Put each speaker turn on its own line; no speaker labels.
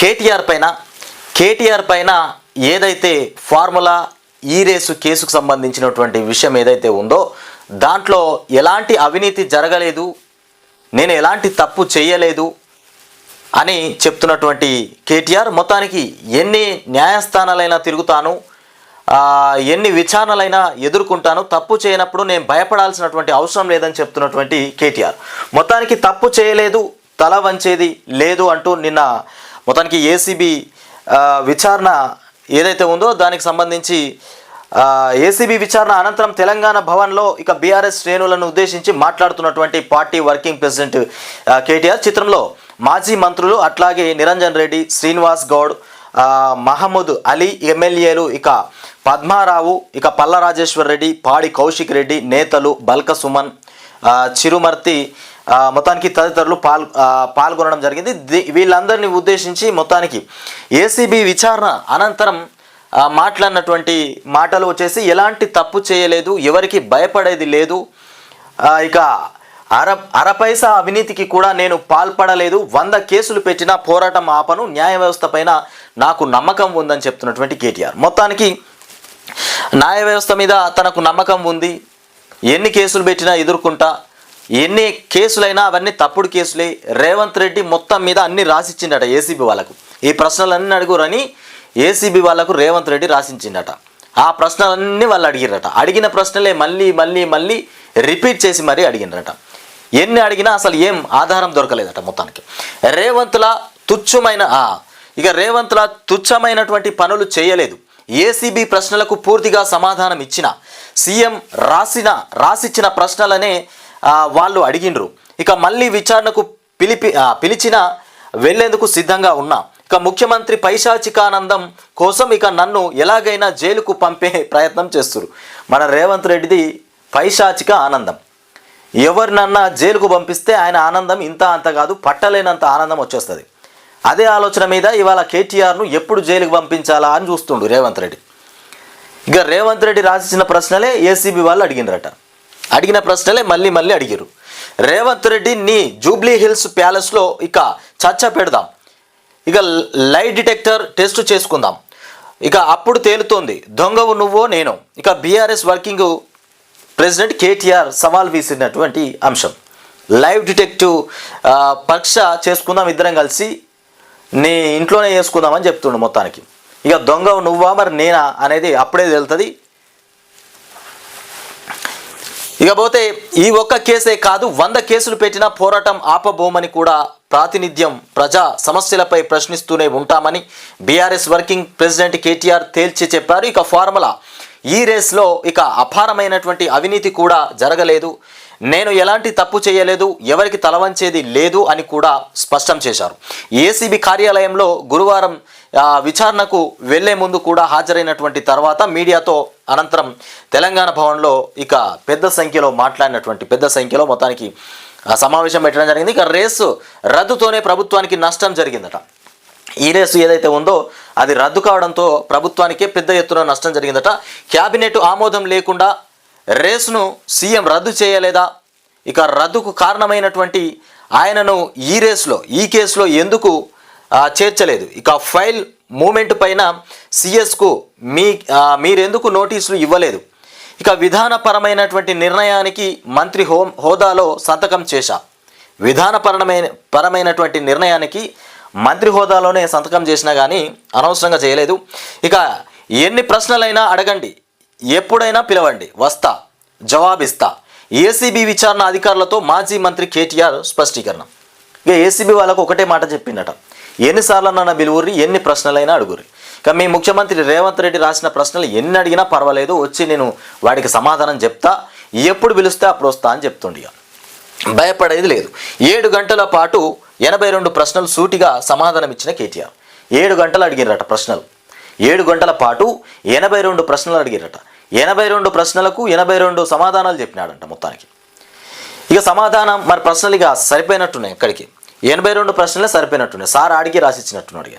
కేటీఆర్ పైన కేటీఆర్ పైన ఏదైతే ఫార్ములా ఈ రేసు కేసుకు సంబంధించినటువంటి విషయం ఏదైతే ఉందో దాంట్లో ఎలాంటి అవినీతి జరగలేదు నేను ఎలాంటి తప్పు చేయలేదు అని చెప్తున్నటువంటి కేటీఆర్ మొత్తానికి ఎన్ని న్యాయస్థానాలైనా తిరుగుతాను ఎన్ని విచారణలైనా ఎదుర్కొంటాను తప్పు చేయనప్పుడు నేను భయపడాల్సినటువంటి అవసరం లేదని చెప్తున్నటువంటి కేటీఆర్. మొత్తానికి తప్పు చేయలేదు తల వంచేది లేదు అంటూ నిన్న మొత్తానికి ఏసీబీ విచారణ ఏదైతే ఉందో దానికి సంబంధించి ఏసీబీ విచారణ అనంతరం తెలంగాణ భవన్లో ఇక బీఆర్ఎస్ శ్రేణులను ఉద్దేశించి మాట్లాడుతున్నటువంటి పార్టీ వర్కింగ్ ప్రెసిడెంట్ కేటీఆర్. చిత్రంలో మాజీ మంత్రులు అట్లాగే నిరంజన్ రెడ్డి శ్రీనివాస్ గౌడ్ మహమ్మద్ అలీ ఎమ్మెల్యేలు ఇక పద్మారావు ఇక పల్ల రాజేశ్వర్ రెడ్డి పాడి కౌశిక్ రెడ్డి నేతలు బల్క సుమన్ చిరుమర్తి మొత్తానికి తదితరులు పాల్ పాల్గొనడం జరిగింది. వీళ్ళందరినీ ఉద్దేశించి మొత్తానికి ఏసీబీ విచారణ అనంతరం మాట్లాడినటువంటి మాటలు వచ్చేసి ఎలాంటి తప్పు చేయలేదు ఎవరికి భయపడేది లేదు. ఇక అర అరపైసా అవినీతికి కూడా నేను పాల్పడలేదు. వంద కేసులు పెట్టినా పోరాటం ఆపను. న్యాయ వ్యవస్థ పైన నాకు నమ్మకం ఉందని చెప్తున్నటువంటి కేటీఆర్. మొత్తానికి న్యాయ వ్యవస్థ మీద తనకు నమ్మకం ఉంది. ఎన్ని కేసులు పెట్టినా ఎదుర్కొంటా ఎన్ని కేసులైనా అవన్నీ తప్పుడు కేసులే. రేవంత్ రెడ్డి మొత్తం మీద అన్ని రాసిచ్చిండట ఏసీబీ వాళ్ళకు. ఈ ప్రశ్నలన్నీ అడుగురని ఏసీబీ వాళ్ళకు రేవంత్ రెడ్డి రాసించిండట. ఆ ప్రశ్నలన్నీ వాళ్ళు అడిగిరట అడిగిన ప్రశ్నలే మళ్ళీ మళ్ళీ మళ్ళీ రిపీట్ చేసి మరీ అడిగినరట ఎన్ని అడిగినా అసలు ఏం ఆధారం దొరకలేదట మొత్తానికి. రేవంత్ల తుచ్చమైన ఇక రేవంత్ల తుచ్చమైనటువంటి పనులు చేయలేదు. ఏసీబీ ప్రశ్నలకు పూర్తిగా సమాధానం ఇచ్చిన సీఎం రాసిన రాసిచ్చిన ప్రశ్నలనే వాళ్ళు అడిగిండ్రు. ఇక మళ్ళీ విచారణకు పిలిపి పిలిచిన వెళ్ళేందుకు సిద్ధంగా ఉన్నా. ఇక ముఖ్యమంత్రి పైశాచికానందం కోసం ఇక నన్ను ఎలాగైనా జైలుకు పంపే ప్రయత్నం చేస్తున్నారు మన రేవంత్ రెడ్డిది పైశాచిక ఆనందం. ఎవరినన్నా జైలుకు పంపిస్తే ఆయన ఆనందం ఇంత అంత కాదు పట్టలేనంత ఆనందం వచ్చేస్తుంది. అదే ఆలోచన మీద ఇవాళ కేటీఆర్ను ఎప్పుడు జైలుకు పంపించాలా అని చూస్తుండు రేవంత్ రెడ్డి. ఇక రేవంత్ రెడ్డి రాసిన ప్రశ్నలే ఏసీబీ వాళ్ళు అడిగినరట. అడిగిన ప్రశ్నలే మళ్ళీ మళ్ళీ అడిగారు రేవంత్ రెడ్డి నీ జూబ్లీ హిల్స్ ప్యాలెస్లో ఇక చర్చ పెడదాం. ఇక లైట్ డిటెక్టర్ టెస్ట్ చేసుకుందాం. ఇక అప్పుడు తేలుతోంది. దొంగవు నువ్వో నేను. ఇక బీఆర్ఎస్ వర్కింగ్ ప్రెసిడెంట్ కేటీఆర్ సవాల్ వీసినటువంటి అంశం. లైవ్ డిటెక్టివ్ పరీక్ష చేసుకుందాం ఇద్దరం కలిసి. నీ ఇంట్లోనే చేసుకుందామని చెప్తుండు మొత్తానికి. ఇక దొంగ నువ్వా మరి నేనా అనేది అప్పుడే తెలుతుంది. ఇకపోతే ఈ ఒక్క కేసే కాదు వంద కేసులు పెట్టినా పోరాటం ఆపబోమని కూడా ప్రాతినిధ్యం ప్రజా సమస్యలపై ప్రశ్నిస్తూనే ఉంటామని బీఆర్ఎస్ వర్కింగ్ ప్రెసిడెంట్ కేటీఆర్ తేల్చి చెప్పారు. ఇక ఫార్ములా ఈ రేస్లో ఇక అపారమైనటువంటి అవినీతి కూడా జరగలేదు. నేను ఎలాంటి తప్పు చేయలేదు ఎవరికి తలవంచేది లేదు అని కూడా స్పష్టం చేశారు. ఏసీబీ కార్యాలయంలో గురువారం విచారణకు వెళ్ళే ముందు కూడా హాజరైనటువంటి తర్వాత మీడియాతో అనంతరం తెలంగాణ భవన్లో ఇక పెద్ద సంఖ్యలో మాట్లాడినటువంటి పెద్ద సంఖ్యలో మొత్తానికి సమావేశం పెట్టడం జరిగింది. ఇక రేసు రద్దుతోనే ప్రభుత్వానికి నష్టం జరిగిందట. ఈ రేసు ఏదైతే ఉందో అది రద్దు కావడంతో ప్రభుత్వానికే పెద్ద ఎత్తున నష్టం జరిగిందట. క్యాబినెట్ ఆమోదం లేకుండా రేసును సీఎం రద్దు చేయలేదా? ఇక రద్దుకు కారణమైనటువంటి ఆయనను ఈ రేసులో ఈ కేసులో ఎందుకు చేర్చలేదు? ఇక ఫైల్ మూమెంట్ పైన సిఎస్కు మీ మీరెందుకు నోటీసులు ఇవ్వలేదు? ఇక విధానపరమైనటువంటి నిర్ణయానికి మంత్రి హో హోదాలో సంతకం చేశా. విధానపరమైన పరమైనటువంటి నిర్ణయానికి మంత్రి హోదాలోనే సంతకం చేసినా కానీ అనవసరంగా చేయలేదు. ఇక ఎన్ని ప్రశ్నలైనా అడగండి. ఎప్పుడైనా పిలవండి. వస్తా. జవాబిస్తా. ఏసీబీ విచారణ అధికారులతో మాజీ మంత్రి కేటీఆర్ స్పష్టీకరణ. ఇక ఏసీబీ వాళ్ళకు ఒకటే మాట చెప్పిండట ఎన్నిసార్లు నన్ను పిలువురి ఎన్ని ప్రశ్నలైనా అడుగురి ఇక మీ ముఖ్యమంత్రి రేవంత్ రెడ్డి రాసిన ప్రశ్నలు ఎన్ని అడిగినా పర్వాలేదు. వచ్చి నేను వాడికి సమాధానం చెప్తా. ఎప్పుడు పిలుస్తే అప్పుడు వస్తా అని చెప్తుండే ఇక. భయపడేది లేదు. ఏడు గంటల పాటు ఎనభై రెండు ప్రశ్నలు సూటిగా సమాధానం ఇచ్చిన కేటీఆర్. ఏడు గంటలు అడిగిరట ప్రశ్నలు. ఏడు గంటల పాటు ఎనభై రెండు ప్రశ్నలు అడిగిరట ఎనభై రెండు ప్రశ్నలకు ఎనభై రెండు సమాధానాలు చెప్పినాడంట మొత్తానికి. ఇక సమాధానం మరి ప్రశ్నలు ఇక సరిపోయినట్టున్నాయి ఇక్కడికి ఎనభై రెండు ప్రశ్నలే సరిపోయినట్టున్నాయి. సార్ అడిగి రాసిచ్చినట్టున్నాడు ఇక.